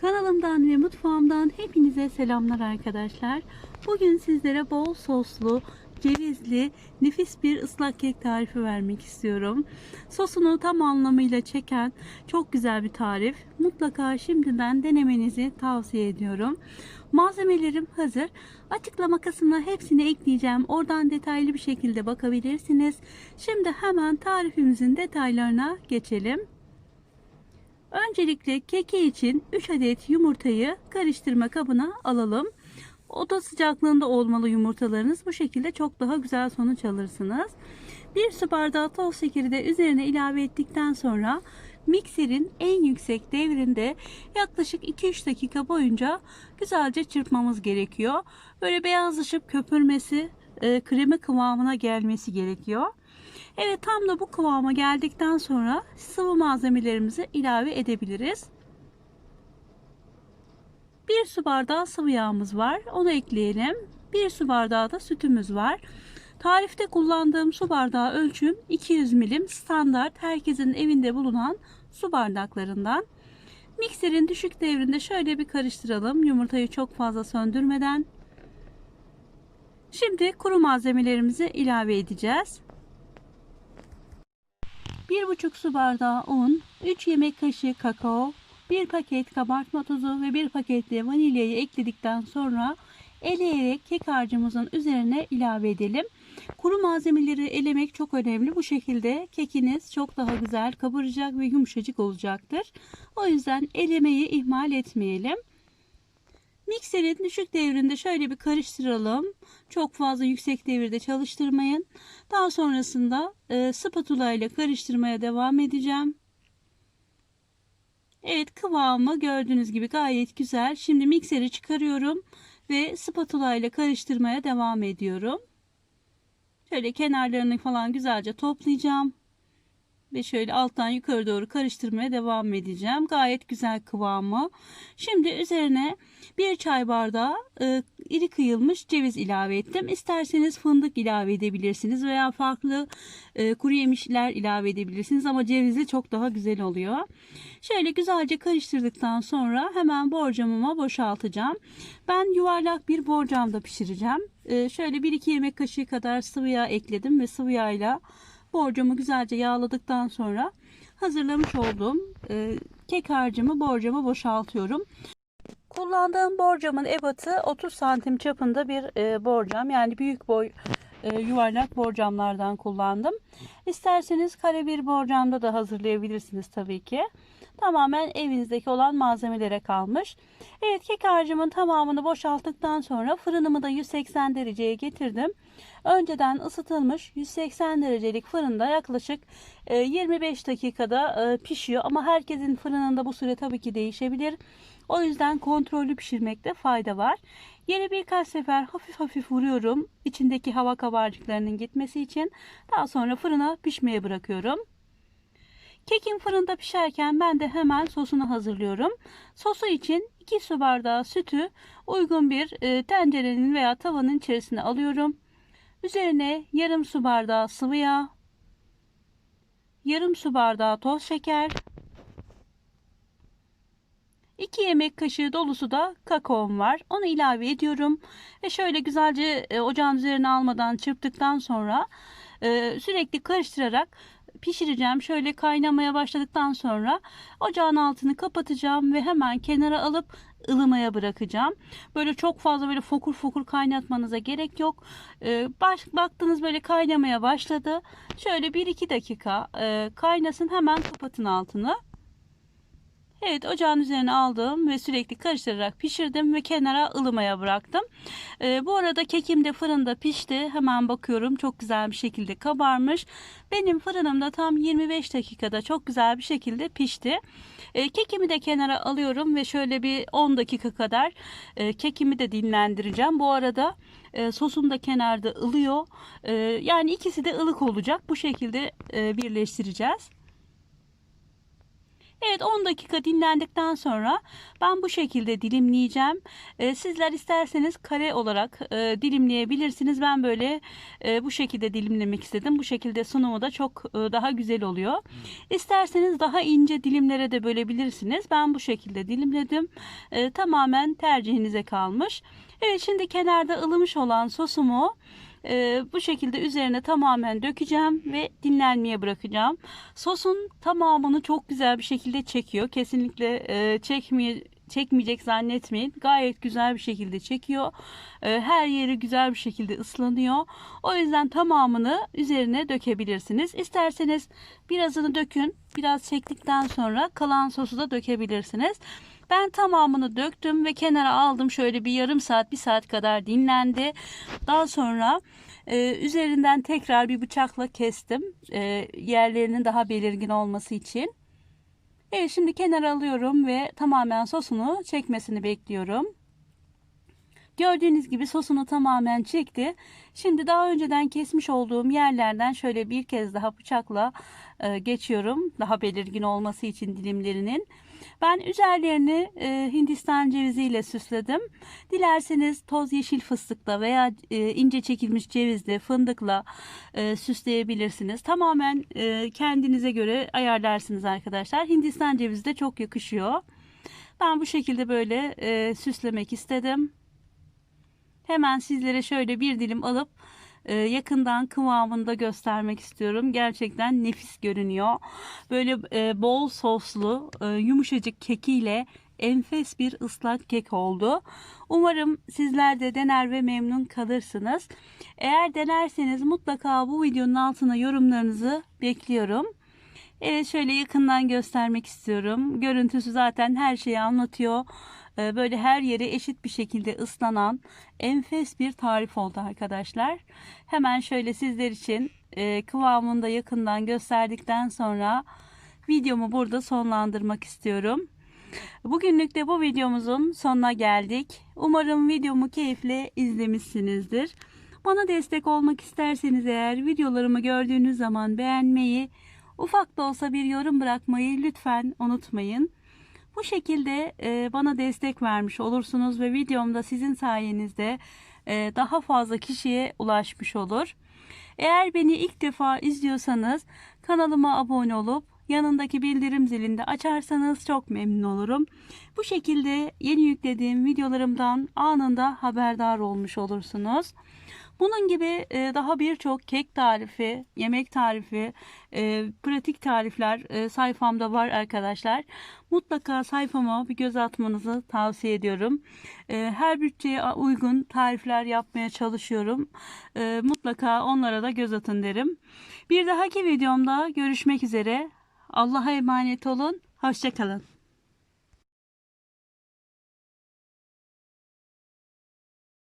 Kanalımdan ve mutfağımdan hepinize selamlar arkadaşlar. Bugün sizlere bol soslu, cevizli, nefis bir ıslak kek tarifi vermek istiyorum. Sosunu tam anlamıyla çeken çok güzel bir tarif. Mutlaka şimdiden denemenizi tavsiye ediyorum. Malzemelerim hazır. Açıklama kısmına hepsini ekleyeceğim. Oradan detaylı bir şekilde bakabilirsiniz. Şimdi hemen tarifimizin detaylarına geçelim. Öncelikle keki için 3 adet yumurtayı karıştırma kabına alalım. Oda sıcaklığında olmalı yumurtalarınız. Bu şekilde çok daha güzel sonuç alırsınız. 1 su bardağı toz şekeri de üzerine ilave ettikten sonra mikserin en yüksek devrinde yaklaşık 2-3 dakika boyunca güzelce çırpmamız gerekiyor. Böyle beyazlaşıp köpürmesi, e, kremi kıvamına gelmesi gerekiyor. Evet tam da bu kıvama geldikten sonra sıvı malzemelerimizi ilave edebiliriz. Bir su bardağı sıvı yağımız var. Onu ekleyelim. Bir su bardağı da sütümüz var. Tarifte kullandığım su bardağı ölçüm 200 milim standart herkesin evinde bulunan su bardaklarından. Mikserin düşük devrinde şöyle bir karıştıralım. Yumurtayı çok fazla söndürmeden. Şimdi kuru malzemelerimizi ilave edeceğiz. 1,5 su bardağı un, 3 yemek kaşığı kakao, 1 paket kabartma tozu ve 1 paket de vanilyayı ekledikten sonra eleyerek kek harcımızın üzerine ilave edelim. Kuru malzemeleri elemek çok önemli. Bu şekilde kekiniz çok daha güzel kabaracak ve yumuşacık olacaktır. O yüzden elemeyi ihmal etmeyelim. Mikserin düşük devrinde şöyle bir karıştıralım. Çok fazla yüksek devirde çalıştırmayın. Daha sonrasında e, spatula ile karıştırmaya devam edeceğim. Evet kıvamı gördüğünüz gibi gayet güzel. Şimdi mikseri çıkarıyorum ve spatula ile karıştırmaya devam ediyorum. Şöyle kenarlarını falan güzelce toplayacağım. Ve şöyle alttan yukarı doğru karıştırmaya devam edeceğim. Gayet güzel kıvamı. Şimdi üzerine bir çay bardağı e, iri kıyılmış ceviz ilave ettim. İsterseniz fındık ilave edebilirsiniz veya farklı e, kuru yemişler ilave edebilirsiniz ama cevizli çok daha güzel oluyor. Şöyle güzelce karıştırdıktan sonra hemen borcamıma boşaltacağım. Ben yuvarlak bir borcamda pişireceğim. E, şöyle 1-2 yemek kaşığı kadar sıvı yağ ekledim ve sıvı yağıyla borcamı güzelce yağladıktan sonra hazırlamış olduğum e, kek harcımı borcama boşaltıyorum. Kullandığım borcamın ebatı 30 santim çapında bir e, borcam. Yani büyük boy e, yuvarlak borcamlardan kullandım. İsterseniz kare bir borcamda da hazırlayabilirsiniz tabii ki. Tamamen evinizdeki olan malzemelere kalmış. Evet kek harcımın tamamını boşalttıktan sonra fırınımı da 180 dereceye getirdim. Önceden ısıtılmış 180 derecelik fırında yaklaşık 25 dakikada pişiyor. Ama herkesin fırınında bu süre tabii ki değişebilir. O yüzden kontrollü pişirmekte fayda var. Yere birkaç sefer hafif hafif vuruyorum. içindeki hava kabarcıklarının gitmesi için. Daha sonra fırına pişmeye bırakıyorum. Kekin fırında pişerken ben de hemen sosunu hazırlıyorum. Sosu için 2 su bardağı sütü uygun bir tencerenin veya tavanın içerisine alıyorum. Üzerine yarım su bardağı sıvı yağ, yarım su bardağı toz şeker, 2 yemek kaşığı dolusu da kakaom var. Onu ilave ediyorum. Ve şöyle güzelce e, ocağın üzerine almadan çırptıktan sonra e, sürekli karıştırarak pişireceğim. Şöyle kaynamaya başladıktan sonra ocağın altını kapatacağım ve hemen kenara alıp ılımaya bırakacağım. Böyle çok fazla böyle fokur fokur kaynatmanıza gerek yok. Ee, baş, baktınız böyle kaynamaya başladı. Şöyle 1-2 dakika e, kaynasın hemen kapatın altını. Evet ocağın üzerine aldım ve sürekli karıştırarak pişirdim ve kenara ılımaya bıraktım. Ee, bu arada kekim de fırında pişti. Hemen bakıyorum çok güzel bir şekilde kabarmış. Benim fırınımda tam 25 dakikada çok güzel bir şekilde pişti. Ee, kekimi de kenara alıyorum ve şöyle bir 10 dakika kadar e, kekimi de dinlendireceğim. Bu arada e, sosum da kenarda ılıyor. E, yani ikisi de ılık olacak. Bu şekilde e, birleştireceğiz. Evet 10 dakika dinlendikten sonra ben bu şekilde dilimleyeceğim. Ee, sizler isterseniz kare olarak e, dilimleyebilirsiniz. Ben böyle e, bu şekilde dilimlemek istedim. Bu şekilde sunumu da çok e, daha güzel oluyor. İsterseniz daha ince dilimlere de bölebilirsiniz. Ben bu şekilde dilimledim. E, tamamen tercihinize kalmış. Evet şimdi kenarda ılımış olan sosumu e, bu şekilde üzerine tamamen dökeceğim ve dinlenmeye bırakacağım. Sosun tamamını çok güzel bir şekilde çekiyor. Kesinlikle e, çekmeye çekmeyecek zannetmeyin. Gayet güzel bir şekilde çekiyor. E, her yeri güzel bir şekilde ıslanıyor. O yüzden tamamını üzerine dökebilirsiniz. İsterseniz birazını dökün. Biraz çektikten sonra kalan sosu da dökebilirsiniz. Ben tamamını döktüm ve kenara aldım. Şöyle bir yarım saat, bir saat kadar dinlendi. Daha sonra e, üzerinden tekrar bir bıçakla kestim. E, yerlerinin daha belirgin olması için. Evet şimdi kenara alıyorum ve tamamen sosunu çekmesini bekliyorum. Gördüğünüz gibi sosunu tamamen çekti. Şimdi daha önceden kesmiş olduğum yerlerden şöyle bir kez daha bıçakla e, geçiyorum. Daha belirgin olması için dilimlerinin. Ben üzerlerini e, Hindistan ceviziyle süsledim. Dilerseniz toz yeşil fıstıkla veya e, ince çekilmiş cevizle, fındıkla e, süsleyebilirsiniz. Tamamen e, kendinize göre ayarlarsınız arkadaşlar. Hindistan cevizi de çok yakışıyor. Ben bu şekilde böyle e, süslemek istedim. Hemen sizlere şöyle bir dilim alıp e, yakından kıvamında göstermek istiyorum. Gerçekten nefis görünüyor. Böyle e, bol soslu, e, yumuşacık kekiyle enfes bir ıslak kek oldu. Umarım sizler de dener ve memnun kalırsınız. Eğer denerseniz mutlaka bu videonun altına yorumlarınızı bekliyorum. Evet şöyle yakından göstermek istiyorum. Görüntüsü zaten her şeyi anlatıyor. Ee, Böyle her yeri eşit bir şekilde ıslanan enfes bir tarif oldu arkadaşlar. Hemen şöyle sizler için e, kıvamını da yakından gösterdikten sonra videomu burada sonlandırmak istiyorum. Bugünlük de bu videomuzun sonuna geldik. Umarım videomu keyifle izlemişsinizdir. Bana destek olmak isterseniz eğer videolarımı gördüğünüz zaman beğenmeyi, ufak da olsa bir yorum bırakmayı lütfen unutmayın. Bu şekilde e, bana destek vermiş olursunuz ve videomda sizin sayenizde e, daha fazla kişiye ulaşmış olur. Eğer beni ilk defa izliyorsanız kanalıma abone olup yanındaki bildirim zilini de açarsanız çok memnun olurum. Bu şekilde yeni yüklediğim videolarımdan anında haberdar olmuş olursunuz. Bunun gibi e, daha birçok kek tarifi, yemek tarifi, e, pratik tarifler e, sayfamda var arkadaşlar. Mutlaka sayfama bir göz atmanızı tavsiye ediyorum. Her bütçeye uygun tarifler yapmaya çalışıyorum. Mutlaka onlara da göz atın derim. Bir dahaki videomda görüşmek üzere. Allah'a emanet olun. Hoşçakalın.